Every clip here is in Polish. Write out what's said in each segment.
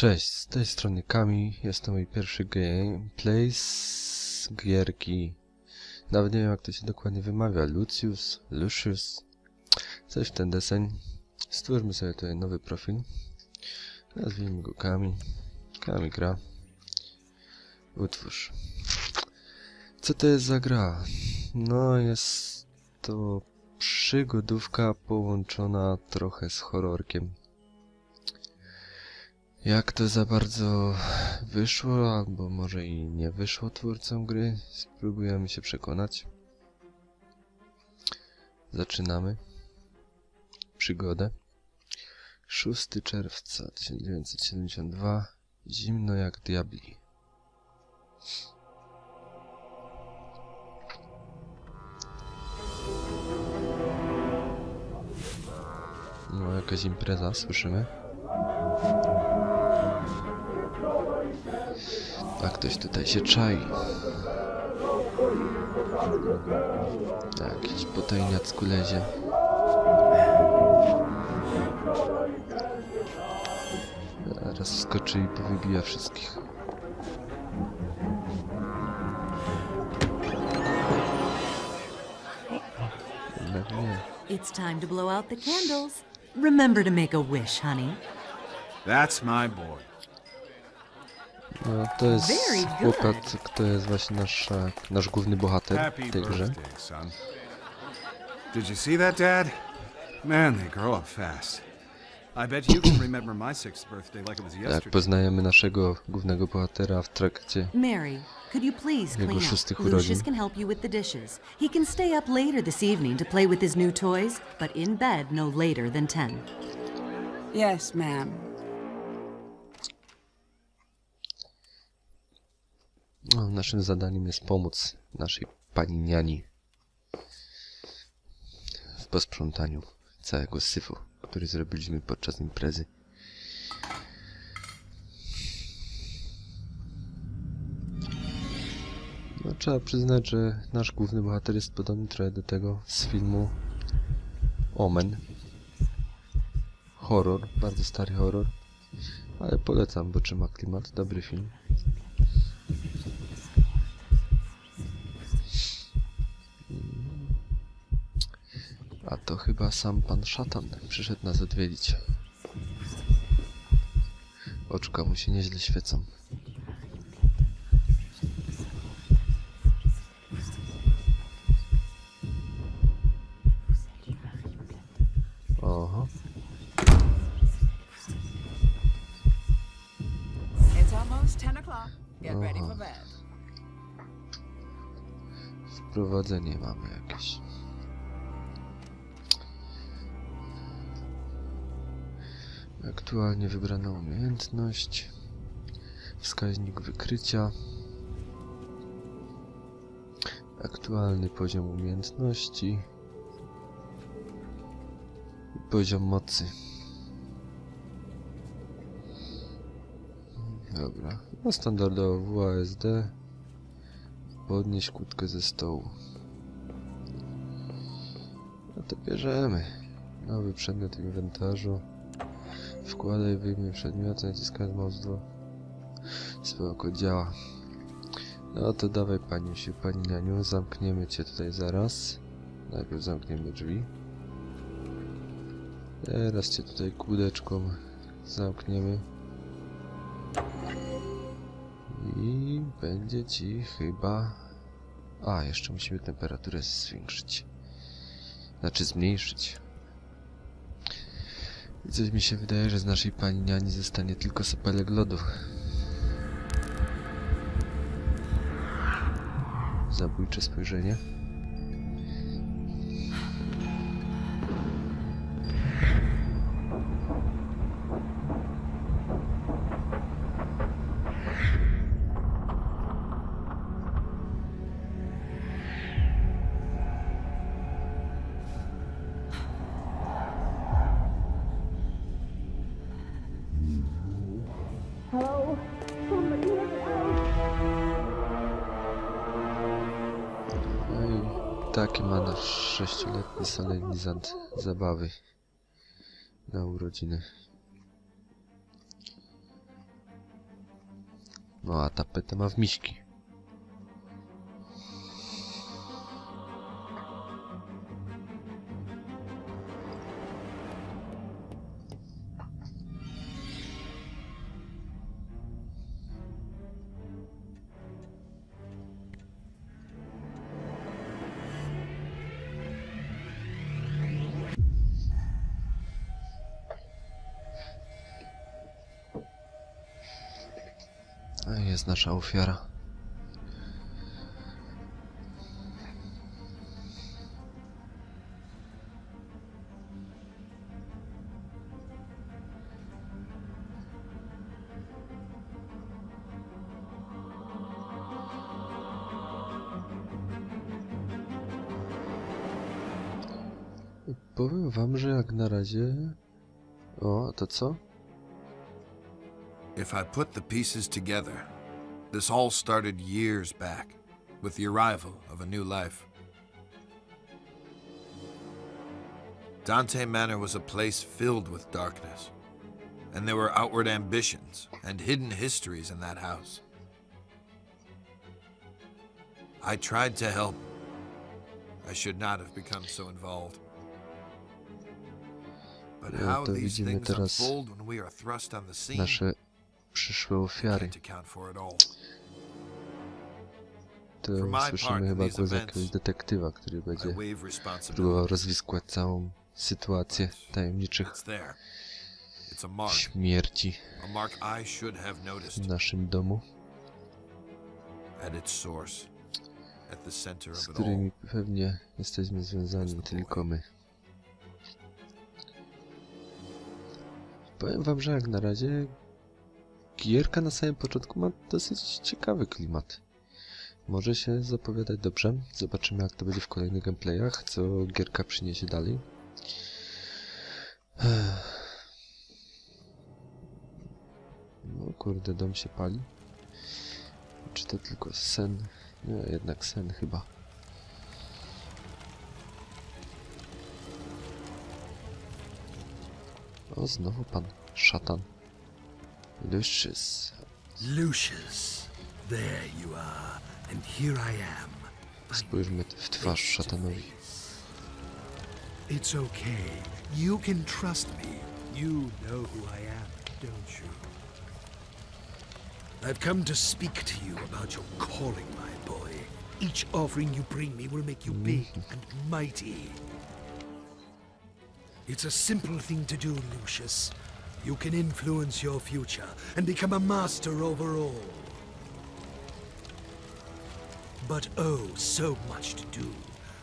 Cześć, z tej strony Kami, jest to mój pierwszy gameplay z gierki. Nawet nie wiem jak to się dokładnie wymawia, Lucius, Lucius, coś w ten deseń. Stwórzmy sobie tutaj nowy profil. Nazwijmy go Kami. Kami gra. Utwórz. Co to jest za gra? No jest to przygodówka połączona trochę z horrorkiem. Jak to za bardzo wyszło, albo może i nie wyszło twórcom gry, spróbujemy się przekonać. Zaczynamy przygodę. 6 czerwca 1972 Zimno jak diabli. No, jakaś impreza, słyszymy. A ktoś tutaj się czai. Jakiś potajniacku lezie. Zaraz skoczy i powybija wszystkich. Jednak nie. It's time to blow out the candles. Remember to make a wish, honey. That's my boy. No, to jest Very good. chłopak, to jest właśnie nasz, e, nasz główny bohater Happy w tej grze. birthday, son. Did you see that, Dad? Man, they grow up fast. I bet you can remember my sixth birthday like it was Jak yesterday. poznajemy naszego głównego bohatera w trakcie Mary, could you please Jego clean up? szóstych Lucius urodzin. can help you with the dishes. He can stay up later this evening to play with his new toys, but in bed no later than 10. Yes, ma'am. Naszym zadaniem jest pomóc naszej pani niani w posprzątaniu całego syfu, który zrobiliśmy podczas imprezy. No, trzeba przyznać, że nasz główny bohater jest podobny trochę do tego z filmu Omen. Horror, bardzo stary horror, ale polecam, bo trzyma klimat, dobry film. A to chyba sam pan szatan przyszedł nas odwiedzić. Oczka mu się nieźle świecą. Oho, It's almost 10 o'clock. Get ready for bed. wprowadzenie mamy jakieś. Aktualnie wybrana umiejętność. Wskaźnik wykrycia. Aktualny poziom umiejętności. I poziom mocy. Dobra. No standardowo WASD. Podnieś kłódkę ze stołu. No to bierzemy. Nowy przedmiot inwentarzu. Wkładaj, wyjmij przedmioty, naciskając mouse 2. Spoko, działa. No to dawaj pani się, pani Nianiu, zamkniemy cię tutaj zaraz. Najpierw zamkniemy drzwi. Teraz cię tutaj kłódeczką zamkniemy. I będzie ci chyba... A, jeszcze musimy temperaturę zwiększyć. Znaczy zmniejszyć. I coś mi się wydaje, że z naszej pani niani zostanie tylko sopelek lodu. Zabójcze spojrzenie. sześcioletni solenizant zabawy na urodziny. No a tapeta ma w miśki. Jest nasza ofiara. Powiem wam, że jak na razie... O, to co? If I put the pieces together, this all started years back with the arrival of a new life. Dante Manor was a place filled with darkness, and there were outward ambitions and hidden histories in that house. I tried to help. I should not have become so involved. But how these things unfold when we are thrust on the scene, przyszłe ofiary. To słyszymy chyba głos jakiegoś detektywa, który będzie próbował rozwiskłać całą sytuację tajemniczych śmierci w naszym domu, z którymi pewnie jesteśmy związani tylko my. Powiem wam, że jak na razie gierka na samym początku ma dosyć ciekawy klimat. Może się zapowiadać dobrze. Zobaczymy jak to będzie w kolejnych gameplayach, co gierka przyniesie dalej. No kurde, dom się pali. Czy to tylko sen? Nie, jednak sen chyba. O, znowu pan szatan. Lucius. Lucius, there you are, and here I am. Spójrzmy w twarz szatanowi. It's okay. You can trust me. You know who I am, don't you? I've come to speak to you about your calling, my boy. Each offering you bring me will make you mm-hmm. big and mighty. It's a simple thing to do, Lucius. You can influence your future and become a master over all. But oh, so much to do,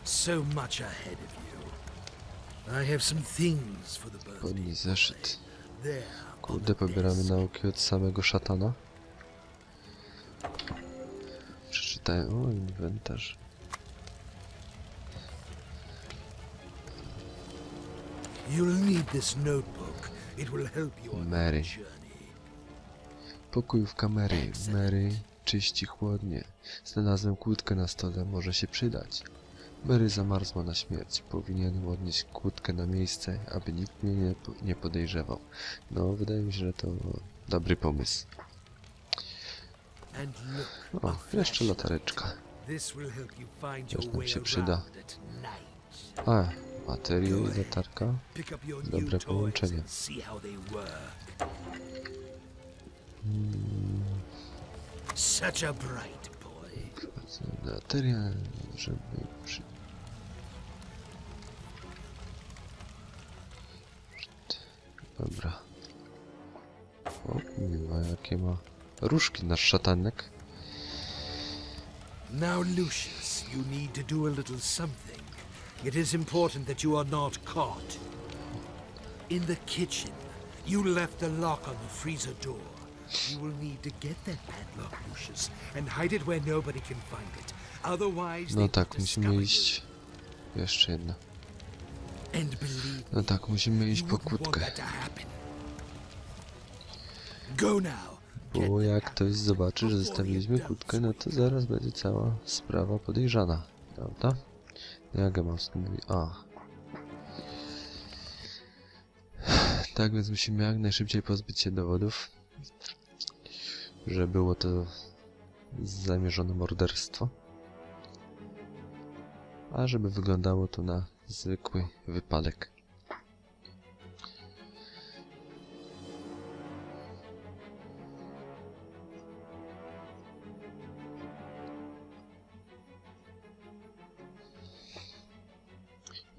so much ahead of you. I have some things for the zeszyt. Kurde, pobieramy nauki od samego szatana. Przeczytałem. O, inwentarz. You'll need this notebook. Mary. journey. Pokojówka Mary. Mary czyści chłodnie. Znalazłem kłódkę na stole, może się przydać. Mary zamarzła na śmierć. Powinienem odnieść kłódkę na miejsce, aby nikt mnie nie, nie podejrzewał. No, wydaje mi się, że to dobry pomysł. O, jeszcze latareczka. Też nam się przyda. A, baterie i your Dobre połączenie. work. Such a bright boy. Bateria, żeby przy... Dobra. O kurwa, jakie ma różki nasz szatanek. Now, Lucius, you need to do a little something. It is important that you are not caught. In the kitchen, you left a lock on the freezer door. You will need to get that padlock, Lucius, and hide it where nobody can find it. Otherwise, No tak, musimy iść. Jeszcze jedna. No tak, musimy iść po kłódkę. Bo jak ktoś zobaczy, że zostawiliśmy kłódkę, no to zaraz będzie cała sprawa podejrzana. Prawda? Jak ja mam mówić? A. Tak więc musimy jak najszybciej pozbyć się dowodów. że było to zamierzone morderstwo. A żeby wyglądało to na zwykły wypadek.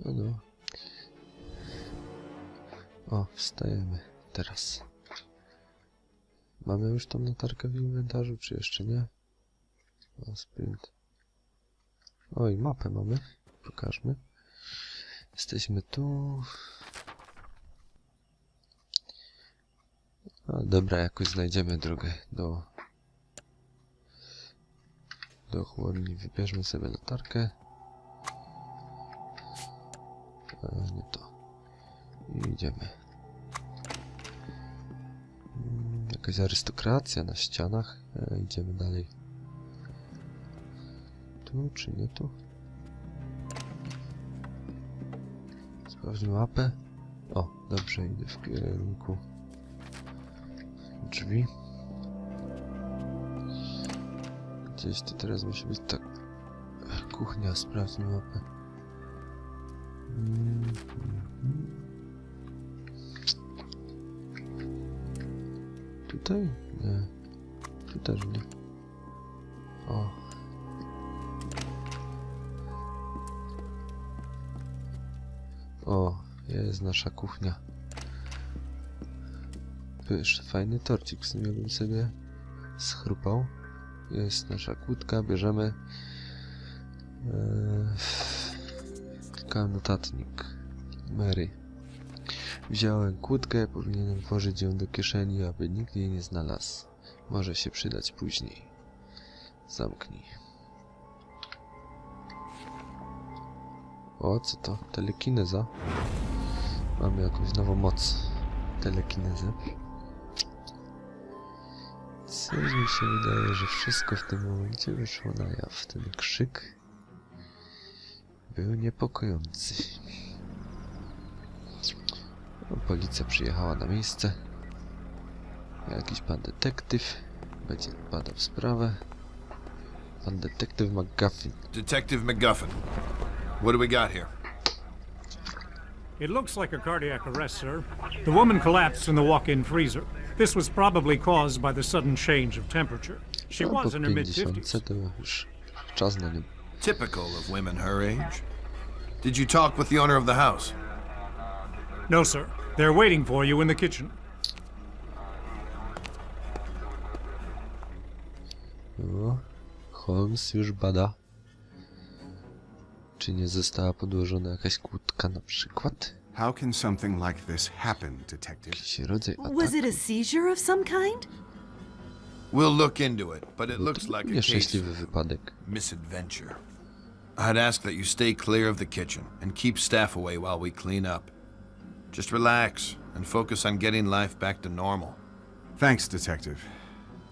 No, no. O, wstajemy teraz. Mamy już tą notarkę w inwentarzu, czy jeszcze nie? O, sprint. Oj, mapę mamy. Pokażmy. Jesteśmy tu. A, dobra, jakoś znajdziemy drogę do... Do chłodni. Wybierzmy sobie latarkę. E, nie to. Idziemy. Mm, Jakaś arystokracja na ścianach. E, idziemy dalej. Tu czy nie tu? Sprawdźmy mapę. O, dobrze, idę w kierunku drzwi. Gdzieś tu teraz musi być tak. Kuchnia, sprawdźmy mapę. Tutaj? Nie. Tu też nie. O. O, jest nasza kuchnia. Pysz, fajny torcik, w sumie bym sobie schrupał. Jest nasza kłódka, bierzemy. Eee, klikam notatnik. Mary. Wziąłem kłódkę, powinienem włożyć ją do kieszeni, aby nikt jej nie znalazł. Może się przydać później. Zamknij. O, co to? Telekineza. Mamy jakąś nową moc. Telekinezę. Coś mi się wydaje, że wszystko w tym momencie wyszło na jaw. Ten krzyk był niepokojący. Policja przyjechała na miejsce. Jakiś pan detektyw będzie badał sprawę. Pan detektyw McGuffin. Detective McGuffin. What do we got here? It looks like a cardiac arrest, sir. The woman collapsed in the walk-in freezer. This was probably caused by the sudden change of temperature. She was in her 50 mid-50s. To już czas na nią. Typical of women her age. Did you talk with the owner of the house? No, sir. They're waiting for you in the kitchen. O, Holmes już bada. Czy nie została podłożona jakaś kłódka na przykład? How can something like this happen, Detective? Jakiś rodzaj Was it a seizure of some kind? We'll look into it, but it No looks like a case nieszczęśliwy of wypadek. misadventure. I'd ask that you stay clear of the kitchen and keep staff away while we clean up. Just relax and focus on getting life back to normal. Thanks, Detective.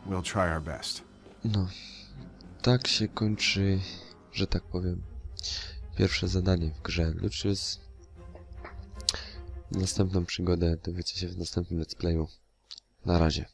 We'll try our best. No, tak się kończy, że tak powiem, pierwsze zadanie w grze. Lucius. Następną przygodę dowiecie się w następnym let's playu. Na razie.